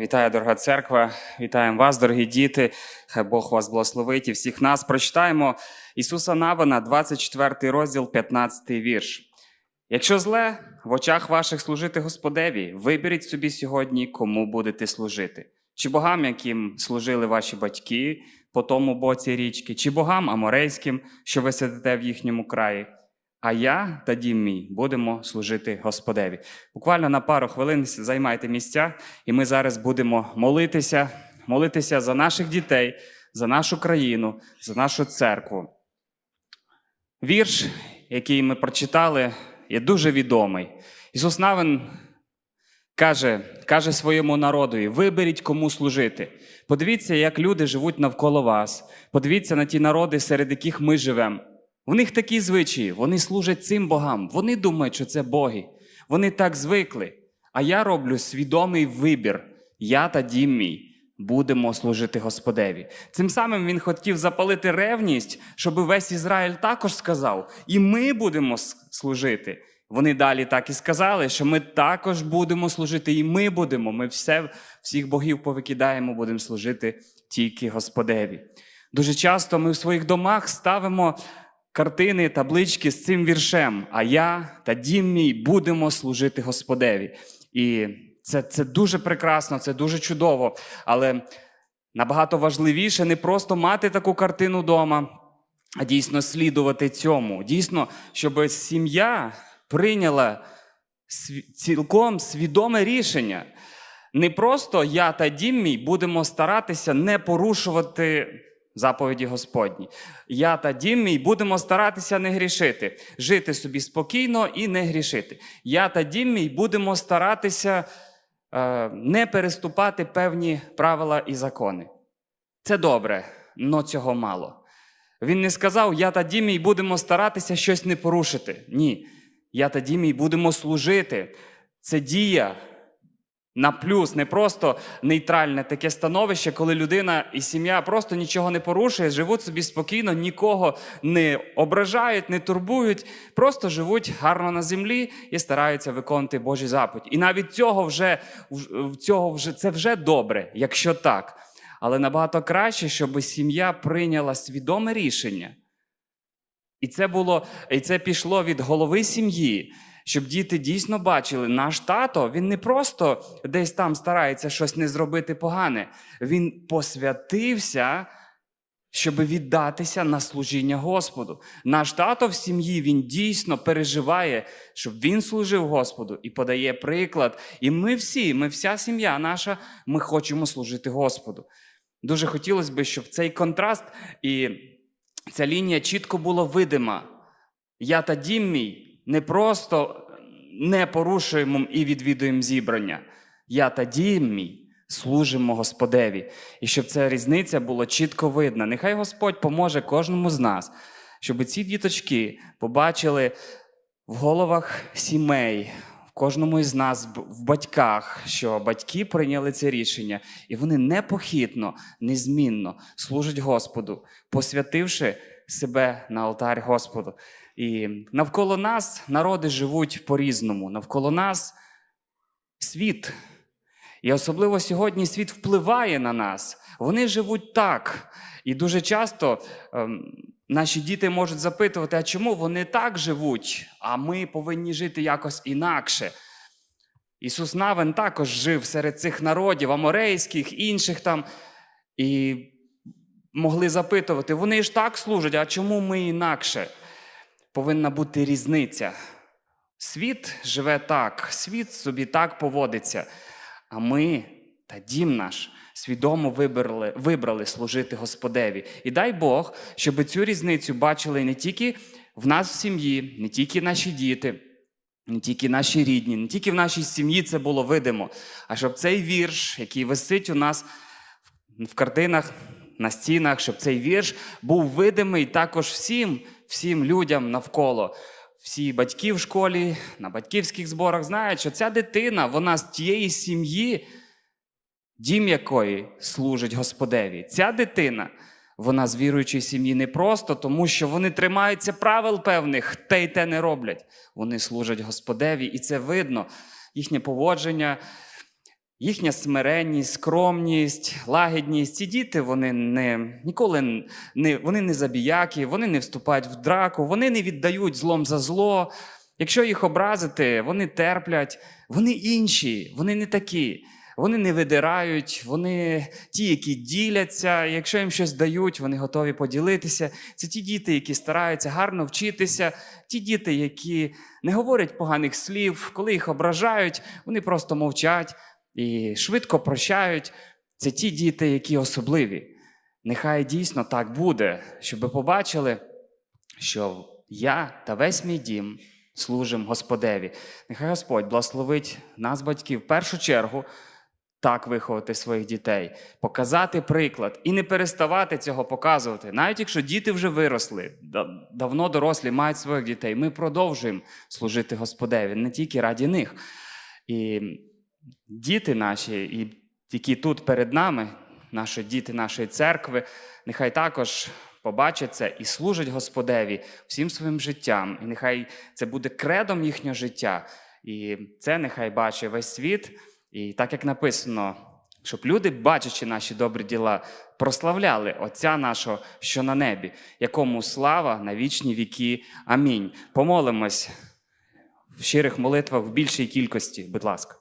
Вітаю, дорога церква. Вітаємо вас, дорогі діти. Хай Бог вас благословить і всіх нас. Прочитаємо Ісуса Навина, 24 розділ, 15 вірш. Якщо зле в очах ваших служити Господеві, виберіть собі сьогодні, кому будете служити. Чи богам, яким служили ваші батьки по тому боці річки, чи богам аморейським, що ви сидите в їхньому краї. А я та дім мій будемо служити Господеві. Буквально на пару хвилин займайте місця, і ми зараз будемо молитися, молитися за наших дітей, за нашу країну, за нашу церкву. Вірш, який ми прочитали, є дуже відомий. Ісус Навин каже, каже своєму народові: виберіть, кому служити. Подивіться, як люди живуть навколо вас. Подивіться на ті народи, серед яких ми живемо. У них такі звичаї, вони служать цим богам. Вони думають, що це боги. Вони так звикли. А я роблю свідомий вибір. Я та дім мій будемо служити Господеві. Цим самим він хотів запалити ревність, щоб весь Ізраїль також сказав: і ми будемо служити. Вони далі так і сказали, що ми також будемо служити, і ми будемо. Ми все, всіх богів повикидаємо, будемо служити тільки Господеві. Дуже часто ми в своїх домах ставимо картини, таблички з цим віршем. А я та дім мій будемо служити Господеві. І це, це дуже прекрасно, це дуже чудово. Але набагато важливіше не просто мати таку картину вдома, а дійсно слідувати цьому. Дійсно, щоб сім'я прийняла цілком свідоме рішення. Не просто я та дім мій будемо старатися не порушувати заповіді Господні. Я та дім мій будемо старатися не грішити, жити собі спокійно і не грішити. Я та дім мій будемо старатися е, не переступати певні правила і закони. Це добре, але цього мало. Він не сказав, я та дім мій будемо старатися щось не порушити. Ні. Я та дім мій будемо служити. Це дія на плюс, не просто нейтральне таке становище, коли людина і сім'я просто нічого не порушує, живуть собі спокійно, нікого не ображають, не турбують, просто живуть гарно на землі і стараються виконувати Божі заповіді. І навіть цього вже, цього вже це вже добре, якщо так. Але набагато краще, щоб сім'я прийняла свідоме рішення. І це було, і це пішло від голови сім'ї, щоб діти дійсно бачили, наш тато він не просто десь там старається щось не зробити погане. Він посвятився, щоб віддатися на служіння Господу. Наш тато в сім'ї він дійсно переживає, щоб він служив Господу і подає приклад. І ми всі, ми вся сім'я наша, ми хочемо служити Господу. Дуже хотілося б, щоб цей контраст і ця лінія чітко була видима. Я та дім мій не просто не порушуємо і відвідуємо зібрання. Я та дім мій служимо Господеві. І щоб ця різниця була чітко видна. Нехай Господь поможе кожному з нас, щоб ці діточки побачили в головах сімей, кожному із нас, в батьках, що батьки прийняли це рішення, і вони непохитно, незмінно служать Господу, посвятивши себе на алтарь Господу. І навколо нас народи живуть по-різному. Навколо нас світ. І особливо сьогодні світ впливає на нас. Вони живуть так. І дуже часто ем, наші діти можуть запитувати, а чому вони так живуть, а ми повинні жити якось інакше. Ісус Навин також жив серед цих народів, аморейських, інших там. І могли запитувати, вони ж так служать, а чому ми інакше? Повинна бути різниця. Світ живе так, світ собі так поводиться. А ми та дім наш свідомо вибрали, вибрали служити Господеві. І дай Бог, щоб цю різницю бачили не тільки в нас в сім'ї, не тільки наші діти, не тільки наші рідні, не тільки в нашій сім'ї це було видимо, а щоб цей вірш, який висить у нас в картинах, на стінах, щоб цей вірш був видимий також всім, всім людям навколо. Всі батьки в школі, на батьківських зборах знають, що ця дитина, вона з тієї сім'ї, дім якої служить Господеві. Ця дитина, вона з віруючої сім'ї не просто, тому що вони тримаються правил певних, те й те не роблять. Вони служать Господеві, і це видно, їхнє поводження, їхня смиренність, скромність, лагідність. Ці діти вони не ніколи не вони не забіяки, вони не вступають в драку, вони не віддають злом за зло. Якщо їх образити, вони терплять, вони інші, вони не такі. Вони не видирають, вони ті, які діляться. Якщо їм щось дають, вони готові поділитися. Це ті діти, які стараються гарно вчитися, ті діти, які не говорять поганих слів, коли їх ображають, вони просто мовчать і швидко прощають. Це ті діти, які особливі. Нехай дійсно так буде, щоб побачили, що я та весь мій дім служимо Господеві. Нехай Господь благословить нас, батьків, в першу чергу так виховати своїх дітей, показати приклад і не переставати цього показувати. Навіть якщо діти вже виросли, давно дорослі мають своїх дітей, ми продовжуємо служити Господеві не тільки раді них. І діти наші, і які тут перед нами, наші діти нашої церкви, нехай також побачать це і служать Господеві всім своїм життям. І нехай це буде кредом їхнього життя. І це нехай бачить весь світ. І так як написано, щоб люди, бачачи наші добрі діла, прославляли Отця нашого, що на небі, якому слава на вічні віки. Амінь. Помолимось в щирих молитвах в більшій кількості, будь ласка.